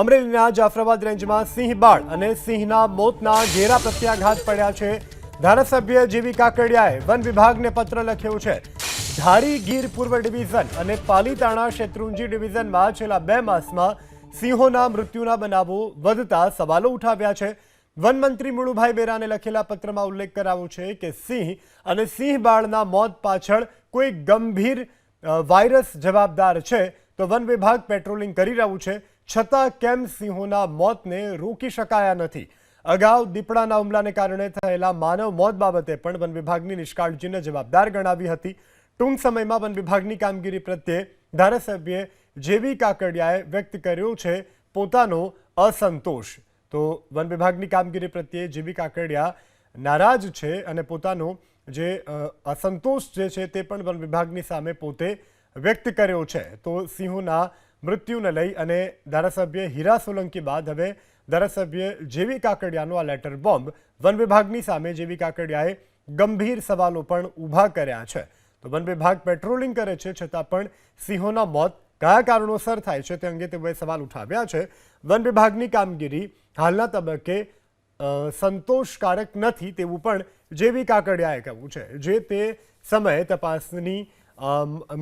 અમરેલીના જાફરાબાદ રેન્જમાં સિંહ બાળ અને સિંહના મોતના ઘેરા પ્રત્યાઘાત પડ્યા છે. ધારાસભ્ય જીવી કાકડિયાએ વન વિભાગને પત્ર લખ્યો છે. ધારી ગીર પૂર્વ ડિવિઝન અને પાલીતાણા શેત્રુંજી ડિવિઝનમાં છેલ્લા બે માસમાં સિંહોના મૃત્યુના બનાવો વધતા સવાલો ઉઠાવ્યા છે. વનમંત્રી મુળુભાઈ બેરાને લખેલા પત્રમાં ઉલ્લેખ કરાવ્યો છે કે સિંહ અને સિંહ બાળના મોત પાછળ કોઈ ગંભીર વાયરસ જવાબદાર છે. તો વન વિભાગ પેટ્રોલિંગ કરી રહ્યું છે. છતાં કેમ સિંહોના મોતને રોકી શકાયા નથી? અગાઉ દીપડાના હુમલાને કારણે થયેલા માનવ મોત બાબતે પણ વન વિભાગની નિષ્કાળજીને જવાબદાર ગણાવી હતી. ટૂંક સમયમાં વન વિભાગની કામગીરી પ્રત્યે ધારાસભ્ય જેવી કાકડિયાએ વ્યક્ત કર્યો છે, પોતાનો અસંતોષ. તો વન વિભાગની કામગીરી પ્રત્યે જેવી કાકડિયા નારાજ છે અને પોતાનો જે અસંતોષ જે છે તે પણ વન વિભાગની સામે પોતે વ્યક્ત કર્યો છે. તો સિંહોના મૃત્યુને લઈ અને ધારાસભ્ય હીરા સોલંકી બાદ હવે ધારાસભ્ય જેવી કાકડિયાનો આ લેટર બોમ્બ વન વિભાગની સામે જેવી કાકડિયાએ ગંભીર સવાલો પણ ઊભા કર્યા છે. તો વન વિભાગ પેટ્રોલિંગ કરે છે, છતાં પણ સિંહોના મોત કયા કારણોસર થાય છે તે અંગે તેઓએ સવાલ ઉઠાવ્યા છે. વન વિભાગની કામગીરી હાલના તબક્કે સંતોષકારક નથી તેવું પણ જેવી કાકડિયાએ કહ્યું છે. જે તે સમયે તપાસની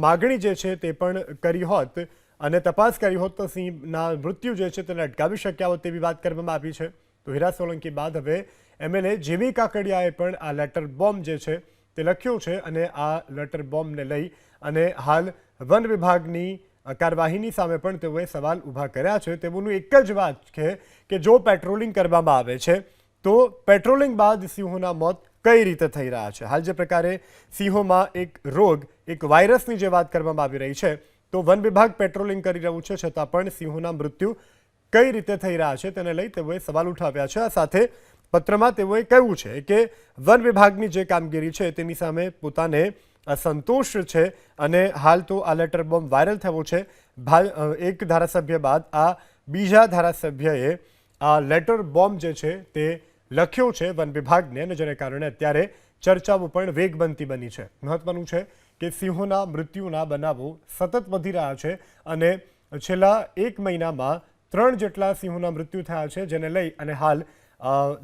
માગણી જે છે તે પણ કરી હોત અને તપાસ કરી હોત તો સિંહના મૃત્યુ જે છે તેને અટકાવી શક્યા હોત તેવી વાત કરવામાં આવી છે. તો હીરા સોલંકી બાદ હવે એમએલએ જેવી કાકડિયાએ પણ આ લેટર બોમ્બ જે છે તે લખ્યો છે અને આ લેટર બોમ્બને લઈ અને હાલ વન વિભાગની કાર્યવાહીની સામે પણ તેઓએ સવાલ ઊભા કર્યા છે. તેઓનું એક જ વાત છે કે જો પેટ્રોલિંગ કરવામાં આવે છે, તો પેટ્રોલિંગ બાદ સિંહોના મોત કઈ રીતે થઈ રહ્યા છે? હાલ જે પ્રકારે સિંહોમાં એક રોગ, એક વાયરસની જે વાત કરવામાં આવી રહી છે તો વન વિભાગ પેટ્રોલિંગ કરી રહ્યું છે, છતાં પણ સિંહોના મૃત્યુ કઈ રીતે થઈ રહ્યા છે તેને લઈ તેઓએ સવાલ ઉઠાવ્યા છે. આ સાથે પત્રમાં તેઓએ કહ્યું છે કે વન વિભાગની જે કામગીરી છે તેની સામે પોતાને અસંતોષ છે અને હાલ તો આ લેટર બોમ્બ વાયરલ થયો છે. એક ધારાસભ્ય બાદ આ બીજા ધારાસભ્યએ આ લેટર બોમ્બ જે છે તે લખ્યો છે વન વિભાગને અને જેને કારણે અત્યારે ચર્ચાઓ પણ વેગબંતી બની છે. મહત્વનું છે કે સિંહોના મૃત્યુના બનાવો સતત વધી રહ્યા છે અને છેલ્લા એક મહિનામાં ત્રણ જેટલા સિંહોના મૃત્યુ થયા છે, જેને લઈ અને હાલ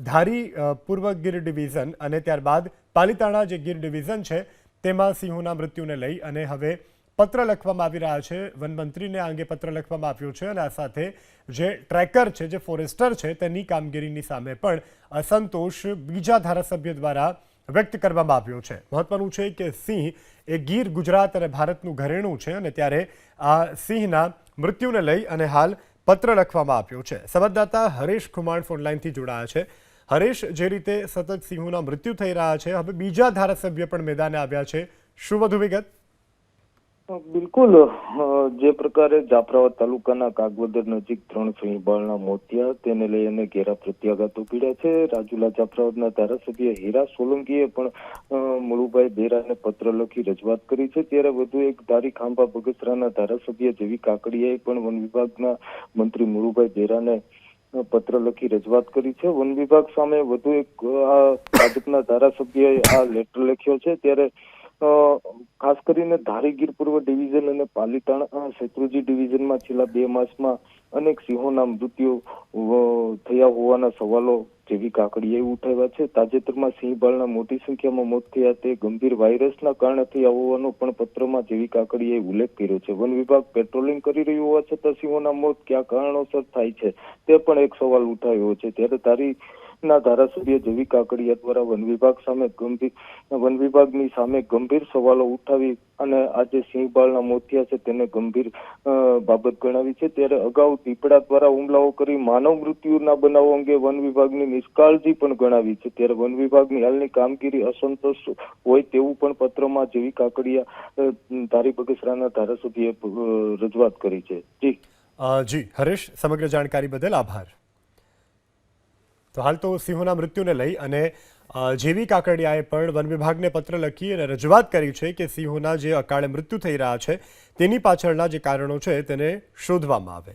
ધારી પૂર્વ ગીર ડિવિઝન અને ત્યારબાદ પાલીતાણા જે ગીર ડિવિઝન છે, તેમાં સિંહોના મૃત્યુને લઈ અને હવે પત્ર લખવામાં આવી રહ્યા છે. વનમંત્રીને આ અંગે પત્ર લખવામાં આવ્યો છે અને આ સાથે જે ટ્રેકર છે, જે ફોરેસ્ટર છે, તેની કામગીરીની સામે પણ અસંતોષ બીજા ધારાસભ્ય દ્વારા વ્યક્ત કરવામાં આવ્યો છે. મહત્વનું છે કે સિંહ એ ગીર ગુજરાત અને ભારતનું ઘરેણું છે અને ત્યારે આ સિંહના મૃત્યુને લઈ અને હાલ પત્ર લખવામાં આવ્યો છે. સંવાદદાતા હરેશ ખુમાણ ફોનલાઈનથી જોડાયા છે. હરેશ, જે રીતે સતત સિંહોના મૃત્યુ થઈ રહ્યા છે, હવે બીજા ધારાસભ્ય પણ મેદાને આવ્યા છે. શું વધુ વિગત? બિલકુલ જે પ્રકારે જાફરાબાદ તાલુકાના કાગવદર નજીક ત્રણ સિંહબાળના મોતિયા તેને લઈ અને ઘેરા પ્રત્યાઘાતો પીડ્યા છે. રાજુલા જાફરાબાદના ધારાસભ્ય હીરા સોલંકીએ પણ મુળુભાઈ બેરાને પત્ર લખી રજૂઆત કરી છે. ત્યારે વધુ એક ધારી ખાંભા બગસરાના ધારાસભ્ય જેવી કાકડિયાએ પણ વન વિભાગના મંત્રી મુળુભાઈ બેરાને પત્ર લખી રજૂઆત કરી છે. વન વિભાગ સામે વધુ એક આ ભાજપના ધારાસભ્યએ આ લેટર લખ્યો છે. ત્યારે ખાસ કરીને ધારીગીર પૂર્વ ડિવિઝન અને પાલીતાણા શેત્રુજી ડિવિઝનમાં છેલ્લા બે માસમાં અનેક સિંહોના મૃત્યુ થયા હોવાના સવાલો જેવી કાકડીએ ઉઠાવ્યા છે. તાજેતરમાં સિંહબાળના મોટી સંખ્યામાં મોત થયા તે ગંભીર વાયરસના કારણે થયા હોવાનો પણ પત્રમાં જેવી કાકડીએ ઉલ્લેખ કર્યો છે. વન વિભાગ પેટ્રોલિંગ કરી રહ્યું હોવા છતાં સિંહોના મોત કયા કારણોસર થાય છે તે પણ એક સવાલ ઉઠાવ્યો છે. ત્યારે તારી ના ધારાસભ્ય જેવી કાકડિયા દ્વારા વન વિભાગ સામે ગંભીર, વન વિભાગની સામે ગંભીર સવાલો ઉઠાવી અને આજે સિંહબાળના મોતિયા છે તેને ગંભીર બાબત ગણાવી છે. ત્યારે અગાઉ દીપડા દ્વારા હુમલાઓ કરી માનવ મૃત્યુના બનાવો અંગે વન વિભાગની નિષ્કાળજી પણ ગણાવી છે. ત્યારે વન વિભાગની હાલની કામગીરી અસંતોષ હોય તેવું પણ પત્રમાં જેવી કાકડિયા ધારી બગસરાના ધારાસભ્યએ રજૂઆત કરી છે. જી. જી. હરેશ, સમગ્ર જાણકારી બદલ આભાર. તો હાલ તો સિંહોના મૃત્યુને લઈ અને જેવી કાકડિયાએ પણ વન વિભાગને પત્ર લખી અને રજૂઆત કરી છે કે સિંહોના જે અકાળે મૃત્યુ થઈ રહ્યા છે, તેની પાછળના જે કારણો છે તેને શોધવામાં આવે.